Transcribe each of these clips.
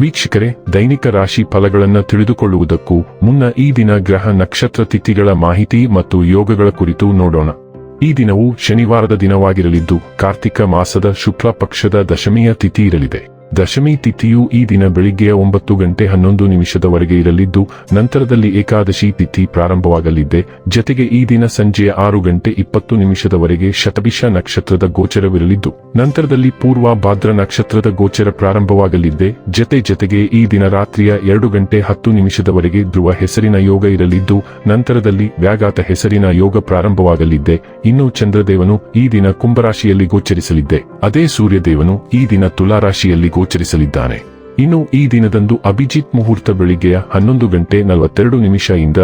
ವೀಕ್ಷಕರೇ, ದೈನಿಕ ರಾಶಿ ಫಲಗಳನ್ನು ತಿಳಿದುಕೊಳ್ಳುವುದಕ್ಕೂ ಮುನ್ನ ಈ ದಿನ ಗ್ರಹ ನಕ್ಷತ್ರ ತಿಥಿಗಳ ಮಾಹಿತಿ ಮತ್ತು ಯೋಗಗಳ ಕುರಿತು ನೋಡೋಣ. ಈ ದಿನವು ಶನಿವಾರದ ದಿನವಾಗಿರಲಿದ್ದು, ಕಾರ್ತಿಕ ಮಾಸದ ಶುಕ್ಲ ಪಕ್ಷದ ದಶಮಿಯ ತಿಥಿ ಇರಲಿದೆ. ದಶಮಿ ತಿಥಿಯು ಈ ದಿನ ಬೆಳಿಗ್ಗೆಯ ಒಂಬತ್ತು ಗಂಟೆ ಹನ್ನೊಂದು ನಿಮಿಷದವರೆಗೆ ಇರಲಿದ್ದು, ನಂತರದಲ್ಲಿ ಏಕಾದಶಿ ತಿಥಿ ಪ್ರಾರಂಭವಾಗಲಿದೆ. ಜತೆಗೆ ಈ ದಿನ ಸಂಜೆಯ ಆರು ಗಂಟೆ ಇಪ್ಪತ್ತು ನಿಮಿಷದವರೆಗೆ ಶತಭಿಷ ನಕ್ಷತ್ರದ ಗೋಚರವಿರಲಿದ್ದು, ನಂತರದಲ್ಲಿ ಪೂರ್ವ ಭಾದ್ರ ನಕ್ಷತ್ರದ ಗೋಚರ ಪ್ರಾರಂಭವಾಗಲಿದೆ. ಜತೆ ಜತೆಗೆ ಈ ದಿನ ರಾತ್ರಿಯ ಎರಡು ಗಂಟೆ ಹತ್ತು ನಿಮಿಷದವರೆಗೆ ಧ್ರುವ ಹೆಸರಿನ ಯೋಗ ಇರಲಿದ್ದು, ನಂತರದಲ್ಲಿ ವ್ಯಾಘಾತ ಹೆಸರಿನ ಯೋಗ ಪ್ರಾರಂಭವಾಗಲಿದೆ. ಇನ್ನು ಚಂದ್ರದೇವನು ಈ ದಿನ ಕುಂಭರಾಶಿಯಲ್ಲಿ ಗೋಚರಿಸಲಿದ್ದೆ ಅದೇ ಸೂರ್ಯದೇವನು ಈ ದಿನ ತುಲಾರಾಶಿಯಲ್ಲಿ ಗೋಚರಿಸಲಿದ್ದಾನೆ ಇನ್ನು ಈ ದಿನದಂದು ಅಭಿಜಿತ್ ಮುಹೂರ್ತ ಬೆಳಿಗ್ಗೆಯ ಹನ್ನೊಂದು ಗಂಟೆ ನಲವತ್ತೆರಡು ನಿಮಿಷ ಇಂದ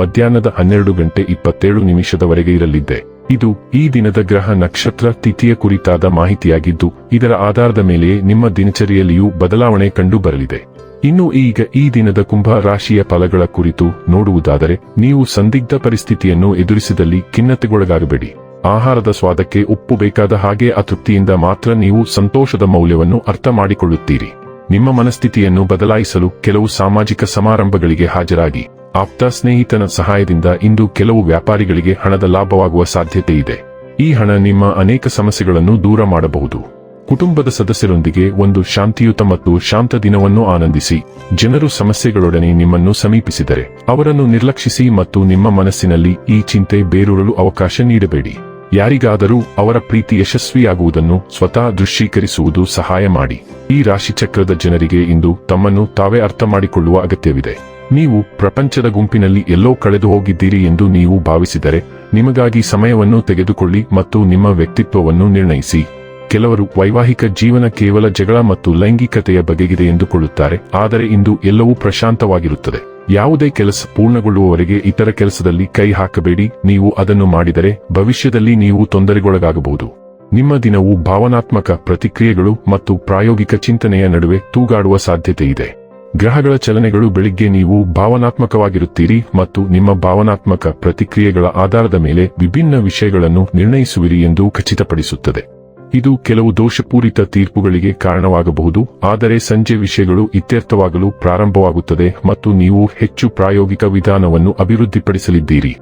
ಮಧ್ಯಾಹ್ನದ ಹನ್ನೆರಡು ಗಂಟೆ ಇಪ್ಪತ್ತೇಳು ನಿಮಿಷದವರೆಗೆ ಇರಲಿದ್ದೆ. ಇದು ಈ ದಿನದ ಗ್ರಹ ನಕ್ಷತ್ರ ತಿಥಿಯ ಕುರಿತಾದ ಮಾಹಿತಿಯಾಗಿದ್ದು, ಇದರ ಆಧಾರದ ಮೇಲೆಯೇ ನಿಮ್ಮ ದಿನಚರಿಯಲ್ಲಿಯೂ ಬದಲಾವಣೆ ಕಂಡು ಬರಲಿದೆ. ಇನ್ನು ಈಗ ಈ ದಿನದ ಕುಂಭ ರಾಶಿಯ ಫಲಗಳ ಕುರಿತು ನೋಡುವುದಾದರೆ, ನೀವು ಸಂದಿಗ್ಧ ಪರಿಸ್ಥಿತಿಯನ್ನು ಎದುರಿಸಿದಲ್ಲಿ ಖಿನ್ನತೆಗೊಳಗಾಗಬೇಡಿ. ಆಹಾರದ ಸ್ವಾದಕ್ಕೆ ಉಪ್ಪು ಬೇಕಾದ ಹಾಗೆ ಅತೃಪ್ತಿಯಿಂದ ಮಾತ್ರ ನೀವು ಸಂತೋಷದ ಮೌಲ್ಯವನ್ನು ಅರ್ಥ ಮಾಡಿಕೊಳ್ಳುತ್ತೀರಿ. ನಿಮ್ಮ ಮನಸ್ಥಿತಿಯನ್ನು ಬದಲಾಯಿಸಲು ಕೆಲವು ಸಾಮಾಜಿಕ ಸಮಾರಂಭಗಳಿಗೆ ಹಾಜರಾಗಿ. ಆಪ್ತ ಸ್ನೇಹಿತನ ಸಹಾಯದಿಂದ ಇಂದು ಕೆಲವು ವ್ಯಾಪಾರಿಗಳಿಗೆ ಹಣದ ಲಾಭವಾಗುವ ಸಾಧ್ಯತೆ ಇದೆ. ಈ ಹಣ ನಿಮ್ಮ ಅನೇಕ ಸಮಸ್ಯೆಗಳನ್ನು ದೂರ ಮಾಡಬಹುದು. ಕುಟುಂಬದ ಸದಸ್ಯರೊಂದಿಗೆ ಒಂದು ಶಾಂತಿಯುತ ಮತ್ತು ಶಾಂತ ದಿನವನ್ನು ಆನಂದಿಸಿ. ಜನರು ಸಮಸ್ಯೆಗಳೊಡನೆ ನಿಮ್ಮನ್ನು ಸಮೀಪಿಸಿದರೆ ಅವರನ್ನು ನಿರ್ಲಕ್ಷಿಸಿ ಮತ್ತು ನಿಮ್ಮ ಮನಸ್ಸಿನಲ್ಲಿ ಈ ಚಿಂತೆ ಬೇರೂರಲು ಅವಕಾಶ ನೀಡಬೇಡಿ. ಯಾರಿಗಾದರೂ ಅವರ ಪ್ರೀತಿ ಯಶಸ್ವಿಯಾಗುವುದನ್ನು ಸ್ವತಃ ದೃಶ್ಯೀಕರಿಸುವುದು ಸಹಾಯ ಮಾಡಿ. ಈ ರಾಶಿಚಕ್ರದ ಜನರಿಗೆ ಇಂದು ತಮ್ಮನ್ನು ತಾವೇ ಅರ್ಥ ಮಾಡಿಕೊಳ್ಳುವ ಅಗತ್ಯವಿದೆ. ನೀವು ಪ್ರಪಂಚದ ಗುಂಪಿನಲ್ಲಿ ಎಲ್ಲೋ ಕಳೆದು ಹೋಗಿದ್ದೀರಿ ಎಂದು ನೀವು ಭಾವಿಸಿದರೆ, ನಿಮಗಾಗಿ ಸಮಯವನ್ನು ತೆಗೆದುಕೊಳ್ಳಿ ಮತ್ತು ನಿಮ್ಮ ವ್ಯಕ್ತಿತ್ವವನ್ನು ನಿರ್ಣಯಿಸಿ. ಕೆಲವರು ವೈವಾಹಿಕ ಜೀವನ ಕೇವಲ ಜಗಳ ಮತ್ತು ಲೈಂಗಿಕತೆಯ ಬಗೆಗಿದೆ ಎಂದುಕೊಳ್ಳುತ್ತಾರೆ, ಆದರೆ ಇಂದು ಎಲ್ಲವೂ ಪ್ರಶಾಂತವಾಗಿರುತ್ತದೆ. ಯಾವುದೇ ಕೆಲಸ ಪೂರ್ಣಗೊಳ್ಳುವವರೆಗೆ ಇತರ ಕೆಲಸದಲ್ಲಿ ಕೈ ಹಾಕಬೇಡಿ. ನೀವು ಅದನ್ನು ಮಾಡಿದರೆ ಭವಿಷ್ಯದಲ್ಲಿ ನೀವು ತೊಂದರೆಗೊಳಗಾಗಬಹುದು. ನಿಮ್ಮ ದಿನವು ಭಾವನಾತ್ಮಕ ಪ್ರತಿಕ್ರಿಯೆಗಳು ಮತ್ತು ಪ್ರಾಯೋಗಿಕ ಚಿಂತನೆಯ ನಡುವೆ ತೂಗಾಡುವ ಸಾಧ್ಯತೆ ಇದೆ. ಗ್ರಹಗಳ ಚಲನೆಗಳು ಬೆಳಿಗ್ಗೆ ನೀವು ಭಾವನಾತ್ಮಕವಾಗಿರುತ್ತೀರಿ ಮತ್ತು ನಿಮ್ಮ ಭಾವನಾತ್ಮಕ ಪ್ರತಿಕ್ರಿಯೆಗಳ ಆಧಾರದ ಮೇಲೆ ವಿಭಿನ್ನ ವಿಷಯಗಳನ್ನು ನಿರ್ಣಯಿಸುವಿರಿ ಎಂದು ಖಚಿತಪಡಿಸುತ್ತದೆ. ಇದು ಕೆಲವು ದೋಷಪೂರಿತ ತೀರ್ಪುಗಳಿಗೆ ಕಾರಣವಾಗಬಹುದು, ಆದರೆ ಸಂಜೆ ವಿಷಯಗಳು ಇತ್ಯರ್ಥವಾಗಲು ಪ್ರಾರಂಭವಾಗುತ್ತದೆ ಮತ್ತು ನೀವು ಹೆಚ್ಚು ಪ್ರಾಯೋಗಿಕ ವಿಧಾನವನ್ನು ಅಭಿವೃದ್ಧಿಪಡಿಸಲಿದ್ದೀರಿ.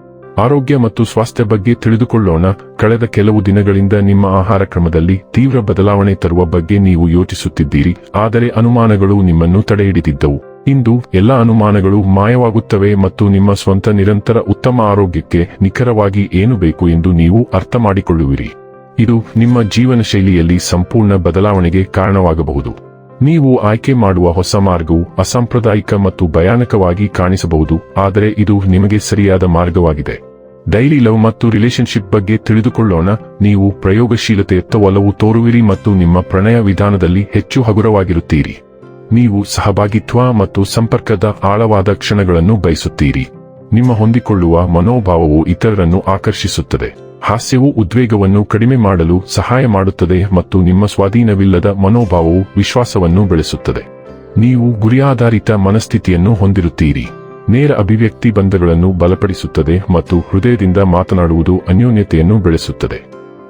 ಆರೋಗ್ಯ ಮತ್ತು ಸ್ವಾಸ್ಥ್ಯ ಬಗ್ಗೆ ತಿಳಿದುಕೊಳ್ಳೋಣ, ಕಳೆದ ಕೆಲವು ದಿನಗಳಿಂದ ನಿಮ್ಮ ಆಹಾರ ಕ್ರಮದಲ್ಲಿ ತೀವ್ರ ಬದಲಾವಣೆ ತರುವ ಬಗ್ಗೆ ನೀವು ಯೋಚಿಸುತ್ತಿದ್ದೀರಿ, ಆದರೆ ಅನುಮಾನಗಳು ನಿಮ್ಮನ್ನು ತಡೆಹಿಡಿದಿದ್ದವು. ಇಂದು ಎಲ್ಲ ಅನುಮಾನಗಳು ಮಾಯವಾಗುತ್ತವೆ ಮತ್ತು ನಿಮ್ಮ ಸ್ವಂತ ನಿರಂತರ ಉತ್ತಮ ಆರೋಗ್ಯಕ್ಕೆ ನಿಖರವಾಗಿ ಏನು ಬೇಕು ಎಂದು ನೀವು ಅರ್ಥ ಮಾಡಿಕೊಳ್ಳುವಿರಿ ಇದು ನಿಮ್ಮ ಜೀವನ ಶೈಲಿಯಲ್ಲಿ ಸಂಪೂರ್ಣ ಬದಲಾವಣೆಗೆ ಕಾರಣವಾಗಬಹುದು. ನೀವು ಆಯ್ಕೆ ಮಾಡುವ ಹೊಸ ಮಾರ್ಗವು ಅಸಾಂಪ್ರದಾಯಿಕ ಮತ್ತು ಭಯಾನಕವಾಗಿ ಕಾಣಿಸಬಹುದು, ಆದರೆ ಇದು ನಿಮಗೆ ಸರಿಯಾದ ಮಾರ್ಗವಾಗಿದೆ. ಡೈಲಿ ಲವ್ ಮತ್ತು ರಿಲೇಶನ್ಶಿಪ್ ಬಗ್ಗೆ ತಿಳಿದುಕೊಳ್ಳೋಣ, ನೀವು ಪ್ರಯೋಗಶೀಲತೆಯತ್ತ ಒಲವು ತೋರುವಿರಿ ಮತ್ತು ನಿಮ್ಮ ಪ್ರಣಯ ವಿಧಾನದಲ್ಲಿ ಹೆಚ್ಚು ಹಗುರವಾಗಿರುತ್ತೀರಿ. ನೀವು ಸಹಭಾಗಿತ್ವ ಮತ್ತು ಸಂಪರ್ಕದ ಆಳವಾದ ಕ್ಷಣಗಳನ್ನು ಬಯಸುತ್ತೀರಿ. ನಿಮ್ಮ ಹೊಂದಿಕೊಳ್ಳುವ ಮನೋಭಾವವು ಇತರರನ್ನು ಆಕರ್ಷಿಸುತ್ತದೆ. ಹಾಸ್ಯವು ಉದ್ವೇಗವನ್ನು ಕಡಿಮೆ ಮಾಡಲು ಸಹಾಯ ಮಾಡುತ್ತದೆ ಮತ್ತು ನಿಮ್ಮ ಸ್ವಾಧೀನವಿಲ್ಲದ ಮನೋಭಾವವು ವಿಶ್ವಾಸವನ್ನು ಬೆಳೆಸುತ್ತದೆ. ನೀವು ಗುರಿಯಾಧಾರಿತ ಮನಸ್ಥಿತಿಯನ್ನು ಹೊಂದಿರುತ್ತೀರಿ. ನೇರ ಅಭಿವ್ಯಕ್ತಿ ಬಂಧಗಳನ್ನು ಬಲಪಡಿಸುತ್ತದೆ ಮತ್ತು ಹೃದಯದಿಂದ ಮಾತನಾಡುವುದು ಅನ್ಯೋನ್ಯತೆಯನ್ನು ಬೆಳೆಸುತ್ತದೆ.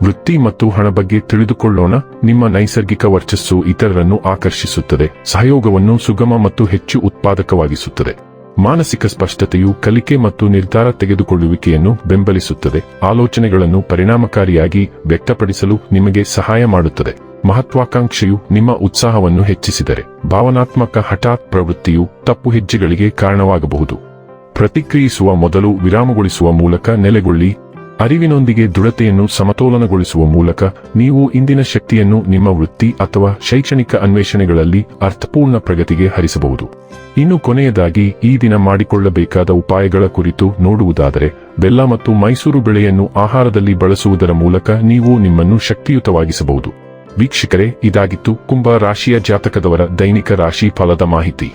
ವೃತ್ತಿ ಮತ್ತು ಹಣ ಬಗ್ಗೆ ತಿಳಿದುಕೊಳ್ಳೋಣ. ನಿಮ್ಮ ನೈಸರ್ಗಿಕ ವರ್ಚಸ್ಸು ಇತರರನ್ನು ಆಕರ್ಷಿಸುತ್ತದೆ. ಸಹಯೋಗವನ್ನು ಸುಗಮ ಮತ್ತು ಹೆಚ್ಚು ಉತ್ಪಾದಕವಾಗಿಸುತ್ತದೆ. ಮಾನಸಿಕ ಸ್ಪಷ್ಟತೆಯು ಕಲಿಕೆ ಮತ್ತು ನಿರ್ಧಾರ ತೆಗೆದುಕೊಳ್ಳುವಿಕೆಯನ್ನು ಬೆಂಬಲಿಸುತ್ತದೆ. ಆಲೋಚನೆಗಳನ್ನು ಪರಿಣಾಮಕಾರಿಯಾಗಿ ವ್ಯಕ್ತಪಡಿಸಲು ನಿಮಗೆ ಸಹಾಯ ಮಾಡುತ್ತದೆ. ಮಹತ್ವಾಕಾಂಕ್ಷೆಯು ನಿಮ್ಮ ಉತ್ಸಾಹವನ್ನು ಹೆಚ್ಚಿಸಿದರೆ, ಭಾವನಾತ್ಮಕ ಹಠಾತ್ ಪ್ರವೃತ್ತಿಯು ತಪ್ಪು ಹೆಜ್ಜೆಗಳಿಗೆ ಕಾರಣವಾಗಬಹುದು. ಪ್ರತಿಕ್ರಿಯಿಸುವ ಮೊದಲು ವಿರಾಮಗೊಳಿಸುವ ಮೂಲಕ ನೆಲೆಗೊಳ್ಳಿ. ಅರಿವಿನೊಂದಿಗೆ ದೃಢತೆಯನ್ನು ಸಮತೋಲನಗೊಳಿಸುವ ಮೂಲಕ ನೀವು ಇಂದಿನ ಶಕ್ತಿಯನ್ನು ನಿಮ್ಮ ವೃತ್ತಿ ಅಥವಾ ಶೈಕ್ಷಣಿಕ ಅನ್ವೇಷಣೆಗಳಲ್ಲಿ ಅರ್ಥಪೂರ್ಣ ಪ್ರಗತಿಗೆ ಹರಿಸಬಹುದು. ಇನ್ನು ಕೊನೆಯದಾಗಿ, ಈ ದಿನ ಮಾಡಿಕೊಳ್ಳಬೇಕಾದ ಉಪಾಯಗಳ ಕುರಿತು ನೋಡುವುದಾದರೆ, ಬೆಲ್ಲ ಮತ್ತು ಮೈಸೂರು ಬೆಳೆಯನ್ನು ಆಹಾರದಲ್ಲಿ ಬಳಸುವುದರ ಮೂಲಕ ನೀವು ನಿಮ್ಮನ್ನು ಶಕ್ತಿಯುತವಾಗಿಸಬಹುದು. ವೀಕ್ಷಕರೇ, ಇದಾಗಿತ್ತು ಕುಂಭ ರಾಶಿಯ ಜಾತಕದವರ ದೈನಿಕ ರಾಶಿ ಫಲದ ಮಾಹಿತಿ.